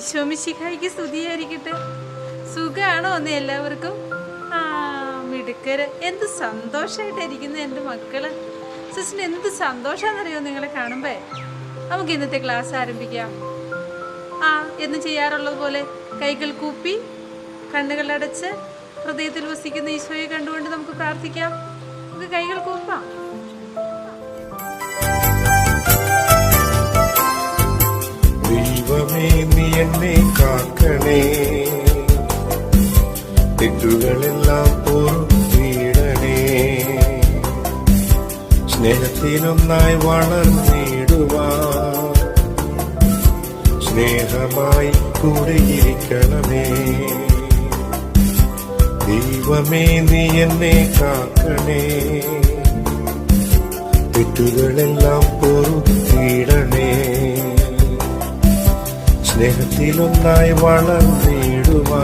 ഈശോമിശിഖായിക്ക് സ്തുതിയായിരിക്കട്ടെ. സുഖമാണോ ഒന്ന് എല്ലാവർക്കും? ആ മിടുക്കര്. എന്ത് സന്തോഷമായിട്ടായിരിക്കുന്നു എന്റെ മക്കൾ. സിസ്റ്റർ എന്ത് സന്തോഷമാണെന്നറിയോ നിങ്ങളെ കാണുമ്പേ? നമുക്ക് ഇന്നത്തെ ക്ലാസ് ആരംഭിക്കാം. ആ എന്ന് ചെയ്യാറുള്ളത് പോലെ കൈകൾ കൂപ്പി കണ്ണുകളടച്ച് ഹൃദയത്തിൽ വസിക്കുന്ന ഈശോയെ കണ്ടുകൊണ്ട് നമുക്ക് പ്രാർത്ഥിക്കാം. നമുക്ക് കൈകൾ കൂപ്പാം. ദൈവമേ നീ എന്നെ കാക്കണേ. തെറ്റുകളെല്ലാം പൊറുത്തിടണേ. സ്നേഹത്തിനൊന്നായി വളർന്നിടുവാ സ്നേഹമായി കൂടെയിരിക്കണമേ. ദൈവമേ നീ എന്നെ കാക്കണേ. തെറ്റുകളെല്ലാം പൊറുത്തിടണേ. സ്നേഹത്തിലൊന്നായി വളർന്നിടുവാ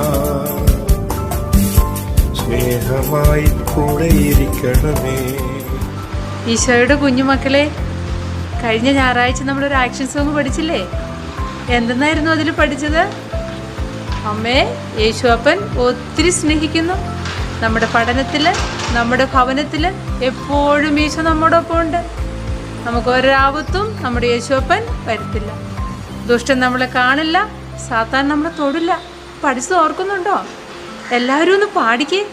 സ്നേഹമായി കൂടെയിരിക്കണമേ. ഈശോയുടെ കുഞ്ഞുമക്കളെ കഴിഞ്ഞ ഞായറാഴ്ച നമ്മളൊരു ആക്ഷൻ സോങ് പഠിച്ചില്ലേ? എന്തെന്നായിരുന്നു അതിൽ പഠിച്ചത്? അമ്മേ യേശുവപ്പൻ ഒത്തിരി സ്നേഹിക്കുന്നു. നമ്മുടെ പഠനത്തിൽ നമ്മുടെ ഭവനത്തിൽ എപ്പോഴും ഈശോ നമ്മോടൊപ്പം ഉണ്ട് നമുക്ക് ഒരാപത്തും നമ്മുടെ യേശുവപ്പൻ വരുത്തില്ല. ദുഷ്ടൻ നമ്മളെ കാണില്ല സാത്താൻ നമ്മളെ തൊടില്ല. പഠിച്ചു ഓർക്കുന്നുണ്ടോ? എല്ലാവരും ഒന്ന് പാടിക്കേ.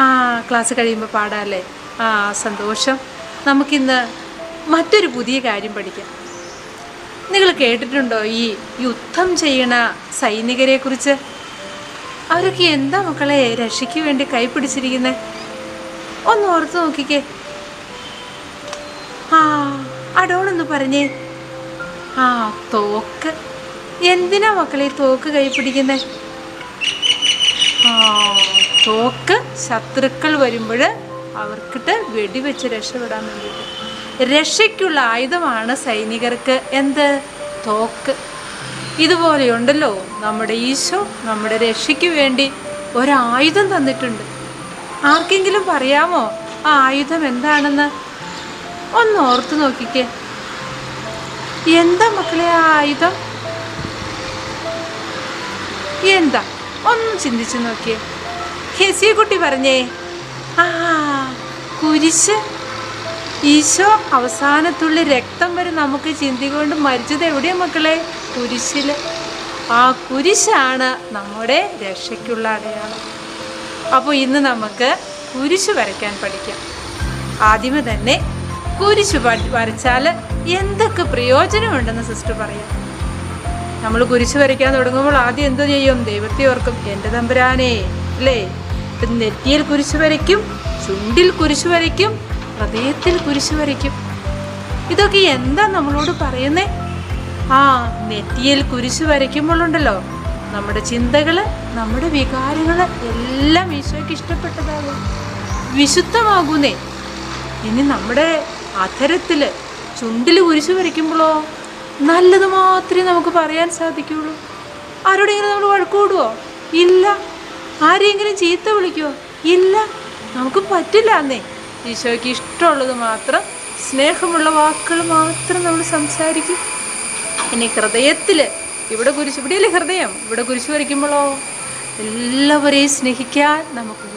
ആ ക്ലാസ് കഴിയുമ്പോൾ പാടാല്ലേ? ആ സന്തോഷം. നമുക്കിന്ന് മറ്റൊരു പുതിയ കാര്യം പഠിക്കാം. നിങ്ങൾ കേട്ടിട്ടുണ്ടോ ഈ യുദ്ധം ചെയ്യണ സൈനികരെ കുറിച്ച്? അവരൊക്കെ എന്താ മക്കളെ രക്ഷയ്ക്ക് വേണ്ടി കൈപ്പിടിച്ചിരിക്കുന്നത് ഒന്ന് ഓർത്ത് നോക്കിക്കേ. ആ അടോണൊന്ന് പറഞ്ഞേ. ആ തോക്ക്. എന്തിനാ മക്കളെ തോക്ക് തോക്ക് കൈപ്പിടിക്കുന്നേ ആ തോക്ക് ശത്രുക്കൾ വരുമ്പോൾ അവർക്കിട്ട് വെടിവെച്ച് രക്ഷപ്പെടാൻ വേണ്ടിയിട്ട്. രക്ഷയ്ക്കുള്ള ആയുധമാണ് സൈനികർക്ക്. എന്ത്? തോക്ക്. ഇതുപോലെയുണ്ടല്ലോ നമ്മുടെ ഈശോ നമ്മുടെ രക്ഷയ്ക്ക് വേണ്ടി ഒരായുധം തന്നിട്ടുണ്ട്. ആർക്കെങ്കിലും പറയാമോ ആ ആയുധം എന്താണെന്ന്? ഒന്ന് ഓർത്തു നോക്കിക്കേ. എന്താ മക്കളെ ആ ആയുധം? എന്താ? ഒന്ന് ചിന്തിച്ചു നോക്കിയേ. ഹെസിയ കുട്ടി പറഞ്ഞേ ആ കുരിശ്. ഈശോ അവസാനത്തുള്ളി രക്തം വരെ നമുക്ക് ചിന്തികൊണ്ട് മരിച്ചത് എവിടെയാ മക്കളെ? കുരിശിൽ ആ കുരിശാണ് നമ്മുടെ രക്ഷയ്ക്കുള്ള അടയാളം. അപ്പോൾ ഇന്ന് നമുക്ക് കുരിശ് വരയ്ക്കാൻ പഠിക്കാം. ആദ്യമേ തന്നെ കുരിശ് വരച്ചാൽ എന്തൊക്കെ പ്രയോജനമുണ്ടെന്ന് സിസ്റ്റർ പറയാം. നമ്മൾ കുരിശ് വരയ്ക്കാൻ തുടങ്ങുമ്പോൾ ആദ്യം എന്ത് ചെയ്യും? ദൈവത്തെ ഓർക്കും എന്റെ തമ്പുരാനേ അല്ലേ? നെറ്റിയിൽ കുരിശ് വരയ്ക്കും ചുണ്ടിൽ കുരിശ് വരയ്ക്കും ഹൃദയത്തിൽ കുരിശ് വരയ്ക്കും. ഇതൊക്കെ എന്താ നമ്മളോട് പറയുന്നേ? ആ നെറ്റിയിൽ കുരിശ് വരയ്ക്കുമ്പോഴുണ്ടല്ലോ നമ്മുടെ ചിന്തകൾ നമ്മുടെ വികാരങ്ങൾ എല്ലാം ഈശോയ്ക്ക് ഇഷ്ടപ്പെട്ടതാകും വിശുദ്ധമാകുന്നേ. ഇനി നമ്മുടെ അധരത്തിൽ ചുണ്ടിൽ കുരിശ് വരയ്ക്കുമ്പോഴോ നല്ലത് മാത്രമേ നമുക്ക് പറയാൻ സാധിക്കുള്ളൂ. ആരോടെങ്കിലും നമ്മൾ വഴക്കൂടുവോ ഇല്ല. ആരെങ്കിലും ചീത്ത വിളിക്കുവോ? ഇല്ല. നമുക്ക് പറ്റില്ല എന്നേ. ഈശോയ്ക്ക് ഇഷ്ടമുള്ളത് മാത്രം സ്നേഹമുള്ള വാക്കുകൾ മാത്രം നമ്മൾ സംസാരിക്കും. ഇനി ഹൃദയത്തിൽ ഇവിടെ കുരിശ് ഇവിടെയല്ലേ ഹൃദയം? ഇവിടെ കുരിശ് വരയ്ക്കുമ്പോഴോ എല്ലാവരെയും സ്നേഹിക്കാൻ നമുക്ക്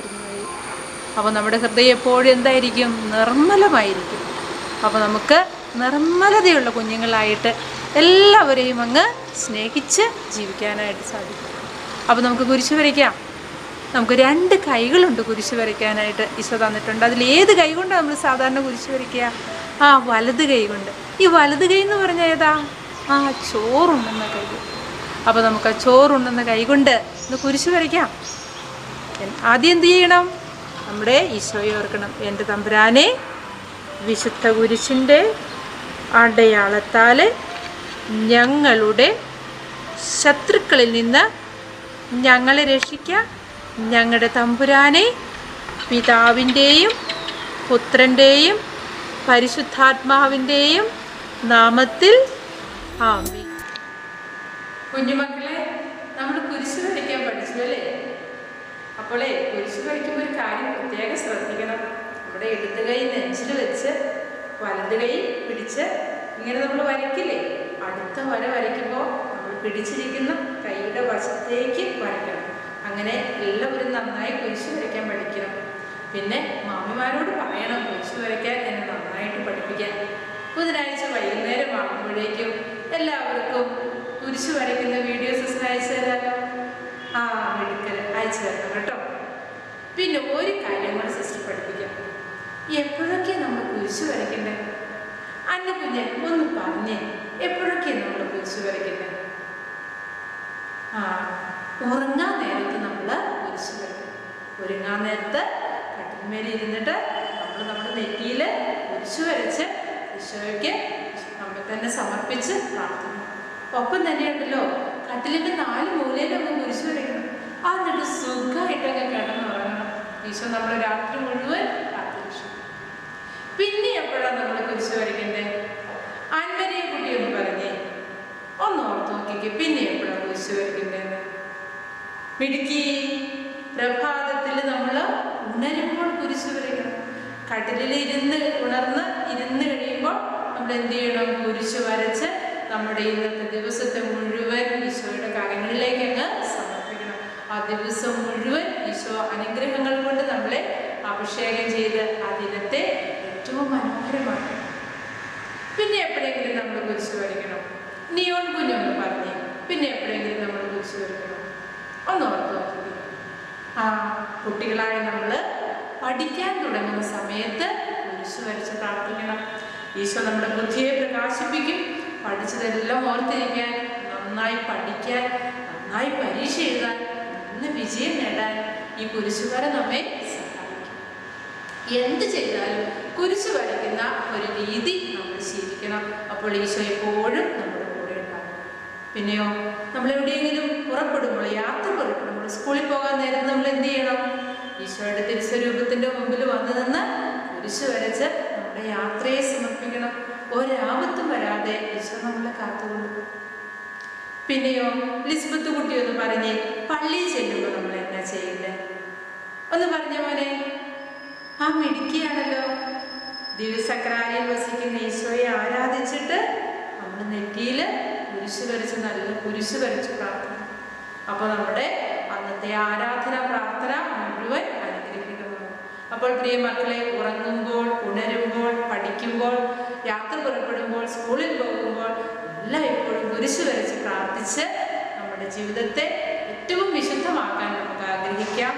അപ്പോൾ നമ്മുടെ ഹൃദയം എപ്പോഴും എന്തായിരിക്കും? നിർമ്മലമായിരിക്കും. അപ്പോൾ നമുക്ക് നിർമ്മലതയുള്ള കുഞ്ഞുങ്ങളായിട്ട് എല്ലാവരെയും അങ്ങ് സ്നേഹിച്ച് ജീവിക്കാനായിട്ട് സാധിക്കും. അപ്പോൾ നമുക്ക് കുരിശ് വരയ്ക്കാം. നമുക്ക് രണ്ട് കൈകളുണ്ട് കുരിശ് വരയ്ക്കാനായിട്ട് ഈശോ തന്നിട്ടുണ്ട്. അതിൽ ഏത് കൈ കൊണ്ടാണ് നമ്മൾ സാധാരണ കുരിശ് വരയ്ക്കുക? ആ വലത് കൈ കൊണ്ട്. ഈ വലത് കൈ എന്ന് പറഞ്ഞാൽ ഏതാ? ആ ചോറുണ്ടെന്ന കൈ. അപ്പോൾ നമുക്ക് ആ ചോറുണ്ടെന്ന കൈ കൊണ്ട് ഒന്ന് കുരിശ് വരയ്ക്കാം. ആദ്യം എന്ത് ചെയ്യണം? നമ്മുടെ ഈശോയെ ഓർക്കണം. എന്റെ തമ്പുരാനെ വിശുദ്ധ കുരിശിന്റെ അടയാളത്താൽ ഞങ്ങളുടെ ശത്രുക്കളിൽ നിന്ന് ഞങ്ങളെ രക്ഷിക്കുക ഞങ്ങളുടെ തമ്പുരാനെ പിതാവിന്റെയും പുത്രന്റെയും പരിശുദ്ധാത്മാവിന്റെയും നാമത്തിൽ ആമി കുഞ്ഞുമക്കളെ നമ്മൾ കുരിശ് വരയ്ക്കാൻ പഠിച്ചു അല്ലേ? അപ്പോളേ കുരിശ് വരയ്ക്കുമ്പോൾ ഒരു കാര്യം പ്രത്യേകം ശ്രദ്ധിക്കണം നമ്മുടെ ഇടത് കൈ നെഞ്ചിൽ വെച്ച് വലത് പിടിച്ച് ഇങ്ങനെ നമ്മൾ വരയ്ക്കില്ലേ? അടുത്ത വര വരയ്ക്കുമ്പോൾ നമ്മൾ പിടിച്ചിരിക്കുന്ന കൈയുടെ വശത്തേക്ക് വരയ്ക്കണം. അങ്ങനെ എല്ലാവരും നന്നായി കുരിശ് വരയ്ക്കാൻ പഠിക്കണം. പിന്നെ മാമിമാരോട് പറയണം കുരിശ് വരയ്ക്കാൻ എന്നെ നന്നായിട്ട് പഠിപ്പിക്കാൻ. ബുധനാഴ്ച വൈകുന്നേരം ആകുമ്പോഴേക്കും എല്ലാവർക്കും കുരിശ് വരയ്ക്കുന്ന വീഡിയോസ് അയച്ചു തരാമല്ലോ ആ മെഡിക്കൽ അയച്ചു തരണം കേട്ടോ. പിന്നെ ഒരു കാര്യം കൂടെ എപ്പോഴൊക്കെ നമ്മൾ കുരിശ് വരയ്ക്കണ്ടേ? അന്ന കുഞ്ഞെ ഒന്ന് പറഞ്ഞേ എപ്പോഴൊക്കെ നമ്മൾ കുരിശ് വരയ്ക്കണ്ടേ? ആ ഉറങ്ങാൻ നേരത്ത് നമ്മൾ കുരിശ് വരയ്ക്കും ഒരുങ്ങാൻ നേരത്ത് കട്ടിന്മേൽ ഇരുന്നിട്ട് നമ്മൾ നമ്മുടെ നെറ്റിയിൽ കുരിശ് വരച്ച് ഈശോയ്ക്ക് നമ്മൾ തന്നെ സമർപ്പിച്ച് പ്രാർത്ഥിക്കും ഒപ്പം തന്നെയുണ്ടല്ലോ കട്ടിലിന്റെ നാല് മൂലയിലൊക്കെ കുരിശ് വരയ്ക്കണം. എന്നിട്ട് സുഖമായിട്ടൊക്കെ കിടന്നുറങ്ങണം. ഈശോ നമ്മുടെ രാത്രി മുഴുവൻ എപ്പോഴാണ് നമ്മൾ കുരിശ് വരയ്ക്കണ്ടേ അൻവരെ കുട്ടി ഒന്ന് പറഞ്ഞേ. ഒന്ന് ഓർത്ത് നോക്കിക്കേ പിന്നെ എപ്പോഴാണ് കുരിശ് വരയ്ക്കണ്ടേന്ന് മിടുക്കി പ്രഭാതത്തിൽ നമ്മൾ ഉണരുമ്പോൾ കുരിശ് വരയ്ക്കണം കടലിൽ ഇരുന്ന് ഉണർന്ന് ഇരുന്ന് കഴിയുമ്പോൾ നമ്മൾ എന്ത് ചെയ്യണം? കുരിശ് വരച്ച് നമ്മുടെ ഇന്നത്തെ ദിവസത്തെ മുഴുവൻ ഈശോയുടെ കാര്യങ്ങളിലേക്ക് അങ്ങ് സമർപ്പിക്കണം. ആ ദിവസം മുഴുവൻ ഈശോ അനുഗ്രഹങ്ങൾ കൊണ്ട് നമ്മളെ അഭിഷേകം ചെയ്ത് ആ ദിനത്തെ ഏറ്റവും മനോഹരമാണ്. പിന്നെ എപ്പോഴെങ്കിലും നമ്മൾ കുരിശ് വരയ്ക്കണം? നിയോൺ കുഞ്ഞൊന്ന് പറഞ്ഞു. പിന്നെ എപ്പോഴെങ്കിലും നമ്മൾ കുരിശ് വരയ്ക്കണം? ഒന്ന് ഓർത്ത് നോക്കി ആ കുട്ടികളായ നമ്മൾ പഠിക്കാൻ തുടങ്ങുന്ന സമയത്ത് കുരിശ് വരച്ച് പ്രാർത്ഥിക്കണം. ഈശോ നമ്മുടെ ബുദ്ധിയെ പ്രകാശിപ്പിക്കും. പഠിച്ചതെല്ലാം ഓർത്തിരിക്കാൻ നന്നായി പഠിക്കാൻ നന്നായി പരീക്ഷ എഴുതാൻ നല്ല വിജയം നേടാൻ ഈ കുരിശുവര നമ്മെ സഹായിക്കും. എന്ത് ചെയ്താലും കുരിശ് വരയ്ക്കുന്ന ഒരു രീതി നമ്മൾ ശീലിക്കണം. അപ്പോൾ ഈശോ എപ്പോഴും നമ്മുടെ കൂടെ ഉണ്ടാകും. പിന്നെയോ നമ്മൾ എവിടെയെങ്കിലും പുറപ്പെടുമ്പോൾ യാത്ര പുറപ്പെടുമ്പോൾ സ്കൂളിൽ പോകാൻ നേരം നമ്മൾ എന്ത് ചെയ്യണം? ഈശോയുടെ തിരുസ്വരൂപത്തിന്റെ മുമ്പിൽ വന്നു നിന്ന് കുരിശ് വരച്ച് നമ്മുടെ യാത്രയെ സമർപ്പിക്കണം. ഒരാപത്തും വരാതെ ഈശോ നമ്മളെ കാത്തുകൊള്ളും പിന്നെയോ ലിസ്ബത്ത് കുട്ടി ഒന്ന് പറഞ്ഞ് പള്ളിയിൽ ചെല്ലുമ്പോൾ നമ്മൾ എന്നാ ചെയ്യണ്ടേ? ഒന്ന് പറഞ്ഞ മോനെ ആ മിടുക്കിയാണല്ലോ. ദിവസക്രാരിയിൽ വസിക്കുന്ന ഈശോയെ ആരാധിച്ചിട്ട് നമ്മൾ നെറ്റിയിൽ കുരിശ് വരച്ച് നല്ല കുരിശ് വരച്ച് പ്രാർത്ഥന. അപ്പോൾ നമ്മുടെ അന്നത്തെ ആരാധന പ്രാർത്ഥന മുഴുവൻ അനുഗ്രഹിക്കുന്നതാണ് അപ്പോൾ പ്രിയ മക്കളെ ഉറങ്ങുമ്പോൾ ഉണരുമ്പോൾ പഠിക്കുമ്പോൾ യാത്ര പുറപ്പെടുമ്പോൾ സ്കൂളിൽ പോകുമ്പോൾ എല്ലാം എപ്പോഴും കുരിശ് വരച്ച് പ്രാർത്ഥിച്ച് നമ്മുടെ ജീവിതത്തെ ഏറ്റവും വിശുദ്ധമാക്കാൻ നമുക്ക് ആഗ്രഹിക്കാം.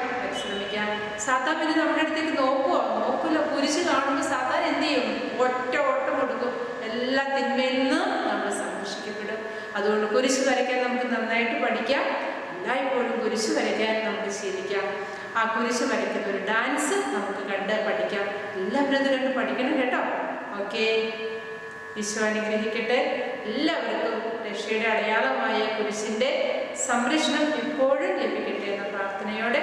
പരിശ്രമിക്കാം സാത്താൻ പിന്നെ നമ്മുടെ അടുത്തേക്ക് നോക്കുമോ നോക്കില്ല കുരിശ് കാണുമ്പോൾ സാത്താൻ എന്ത് ചെയ്യും? ഒറ്റ ഓട്ടം കൊടുക്കും. എല്ലാ തിന്മയിൽ നമ്മൾ സംരക്ഷിക്കപ്പെടും. അതുകൊണ്ട് കുരിശ് വരയ്ക്കാൻ നമുക്ക് നന്നായിട്ട് പഠിക്കാം. എല്ലായ്പ്പോഴും കുരിശ് വരയ്ക്കാൻ നമുക്ക് ശീലിക്കാം. ആ കുരിശ് വരയ്ക്കുന്ന ഒരു ഡാൻസ് നമുക്ക് കണ്ട് പഠിക്കാം. എല്ലാവരും ഇത് കണ്ട് പഠിക്കണം കേട്ടോ. ഓക്കെ. ഈശോ അനുഗ്രഹിക്കട്ടെ. എല്ലാവർക്കും രക്ഷയുടെ അടയാളമായ കുരിശിന്റെ സംരക്ഷണം എപ്പോഴും ലഭിക്കട്ടെ എന്ന പ്രാർത്ഥനയോടെ